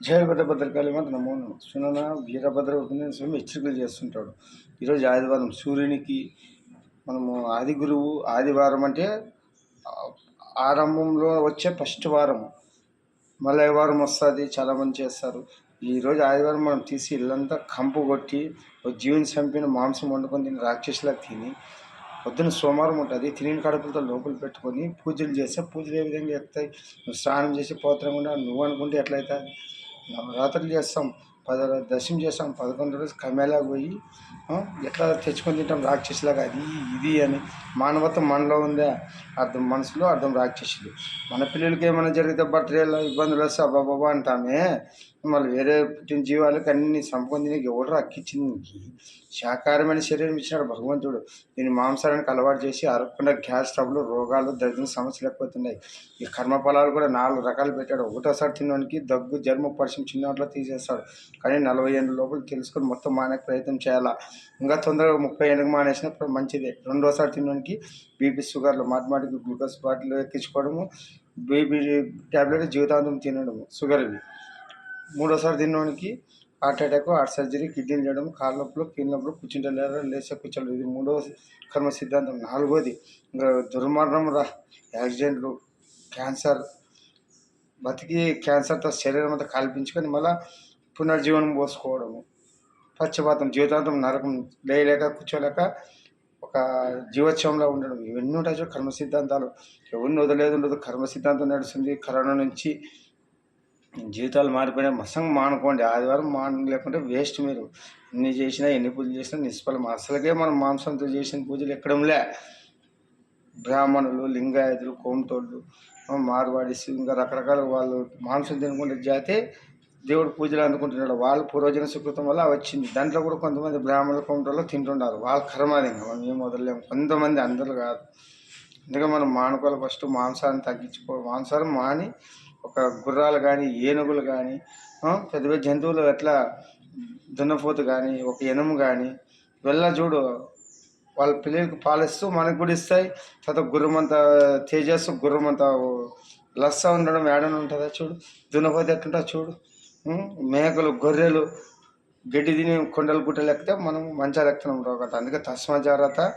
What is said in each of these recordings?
జయభద్ర భద్రకాళి మాత్రం నమో సునన వీరభద్ర ఉపన్యాసం స్వామి హెచ్చరికలు చేస్తుంటాడు. ఈరోజు ఆదివారం సూర్యునికి మనము ఆది గురువు ఆదివారం అంటే ఆరంభంలో వచ్చే ఫస్ట్ వారం మళ్ళీ వారం వస్తుంది చాలామంది చేస్తారు. ఈరోజు ఆదివారం మనం తీసి ఇల్లంతా కంపు కొట్టి ఒక జీవిని చంపిన మాంసం వండుకొని తిని రాక్షసులా తిని పొద్దున సోమవారం ఉంటుంది తిని కడుపులతో లోపల పెట్టుకొని పూజలు చేస్తే పూజలు ఏ విధంగా చెప్తాయి నువ్వు స్నానం చేసి పోత్రకుండా నువ్వు అనుకుంటే ఎట్లయితే నవరాత్రులు చేస్తాం. పద దర్శనం చేస్తాం. పదకొండు రోజు కమేలా పోయి ఎట్లా తెచ్చుకొని తింటాం రాక్షసులాగా అది ఇది అని. మానవత్వం మనలో ఉందా? అర్థం మనసులో అర్థం రాక్షసులు. మన పిల్లలకి ఏమైనా జరిగితే బర్త్డేలో ఇబ్బందులు వస్తే అబ్బాబాబా అంటామే. మళ్ళీ వేరే పుట్టిన జీవాలకు అన్ని సంపకొని తిని ఎవడు అక్కిచ్చింది? నీకు శాకాహారమైన శరీరం ఇచ్చినాడు భగవంతుడు. దీన్ని మాంసానికి అలవాటు చేసి అరగకుండా గ్యాస్ ట్రబుల్ రోగాలు దరిద్ర సమస్యలు ఎక్కువతున్నాయి ఈ కర్మ ఫలాలు కూడా నాలుగు రకాలు పెట్టాడు. ఒకటోసారి తినడానికి దగ్గు జన్మ పరిశ్రమ చిన్నట్లో తీసేస్తాడు. కానీ నలభై ఏళ్ళ లోపల తెలుసుకొని మొత్తం మానే ప్రయత్నం చేయాలా? ఇంకా తొందరగా ముప్పై ఏళ్ళకి మానేసినప్పుడు మంచిదే. రెండోసారి తినడానికి బీపీ షుగర్లు మాటిమాటికి గ్లూకోజ్ బాటిల్ ఎక్కించుకోవడము బీపీ ట్యాబ్లెట్ జీవితాంతం తినడము షుగర్ ఇవి. మూడోసారి తినడానికి హార్ట్ అటాక్ హార్ట్ సర్జరీ కిడ్నీలు చేయడం కాళ్ళ నొప్పులు కీళ్ళ నొప్పులు కూర్చుంటే లేరు లేచే కూర్చోలేదు. ఇది మూడో కర్మ సిద్ధాంతం. నాలుగోది ఇంకా దుర్మరణం రా యాక్సిడెంట్లు క్యాన్సర్. బతికి క్యాన్సర్తో శరీరం అంతా కల్పించుకొని మళ్ళీ పునర్జీవనం పోసుకోవడము పశ్చిపాతం జీవితాంతం నరకం లేయలేక కూర్చోలేక ఒక జీవోత్సవంలో ఉండడం. ఇవన్నీ ఉంటాయి కర్మ సిద్ధాంతాలు. ఎవరిని వదిలేదు ఉండదు. కర్మ సిద్ధాంతం నడుస్తుంది. కరోనా నుంచి జీవితాలు మారిపోయినా మసంగా మానుకోండి. ఆదివారం మాన లేకుంటే వేస్ట్ మీరు. ఎన్ని చేసినా ఎన్ని పూజలు చేసినా నిష్ఫలం. అసలుకే మనం మాంసంతో చేసిన పూజలు ఎక్కడంలే. బ్రాహ్మణులు లింగాయతులు కోమటోళ్ళు మార్వాడిస్ ఇంకా రకరకాల వాళ్ళు మాంసం తినుకుంటే జాతే దేవుడు పూజలు అందుకుంటున్నాడు. వాళ్ళు పూర్వజన సుకృతం వల్ల వచ్చింది. దాంట్లో కూడా కొంతమంది బ్రాహ్మణుల కోమటోళ్ళు తింటుండారు. వాళ్ళ కర్మాది ఇంకా. మనం ఏం వదలలేము కొంతమంది అందరూ కాదు. అందుకే మనం మానుకోవాలి ఫస్ట్. మాంసాన్ని తగ్గించుకో మాంసాన్ని మాని ఒక గుర్రాలు కానీ ఏనుగులు కానీ పెద్ద పెద్ద జంతువులు ఎట్లా దున్నపోతు కానీ ఒక ఎనుము కానీ వెళ్ళ చూడు. వాళ్ళ పిల్లలకు పాలిస్తూ మనకు కూడా ఇస్తాయి. తర్వాత గుర్రమంత తేజస్సు గుర్రమంత లస్స ఉండడం ఏడన ఉంటుందా చూడు? దున్నపోతే ఎట్లుంటుందో చూడు? మేకలు గొర్రెలు గడ్డి తిని కొండలు గుట్టలు ఎక్కితే మనం మంచి ఎక్కుతున్నాం రోగట అందుకే తస్మా జాగ్రత్త.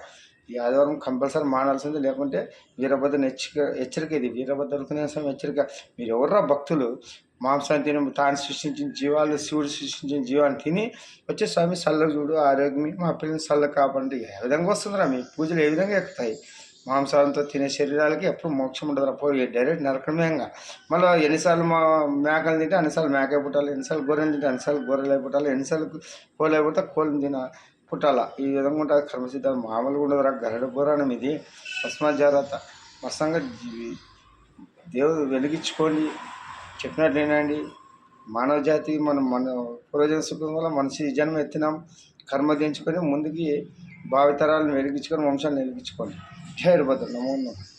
ఈ ఆదివారం కంపల్సరీ మానాల్సింది. లేకుంటే వీరభద్రని హెచ్చరిక హెచ్చరిక ఇది. వీరభద్ర హెచ్చరిక. మీరు ఎవర్రా భక్తులు? మాంసాన్ని తిని తాను సృష్టించిన జీవాలు శివుడు సృష్టించిన జీవాన్ని తిని వచ్చే స్వామి చల్ల చూడు ఆరోగ్యం మా పిల్లల్ని చల్ల కాపాడు ఏ విధంగా వస్తుందిరా? మీ పూజలు ఏ విధంగా ఎక్కుతాయి? మాంసాలతో తినే శరీరాలకి ఎప్పుడు మోక్షం ఉండదురా పోయి డైరెక్ట్ నరకమే ఇంకా మళ్ళీ ఎన్నిసార్లు మా మేకలు తింటే అన్నిసార్లు మేక పుట్టాలి ఎన్నిసార్లు గొర్రెలు తింటే అన్నిసార్లు గొర్రెలు పుట్టాలి ఎన్నిసార్లు కోళ్ళు అయిపోతే కోళ్ళని తిన పుట్టాలా? ఈ విధంగా ఉంటుంది కర్మసిద్ధాలు మామూలుగా ఉండదురా గరడ పురాణం ఇది. తస్మాత్ జాగ్రత్త. మస్తంగా దేవుడు వెలిగించుకోండి. చెప్పినట్టు వినండి. మానవ జాతి మనం మన పూర్వజన సుఖం వల్ల మనిషి జన్మ ఎత్తినాం. కర్మ దించుకొని ముందుకి భావితరాలను వెలిగించుకొని వంశాలను వెలిగించుకోండి. జై భద్ర నమో నమః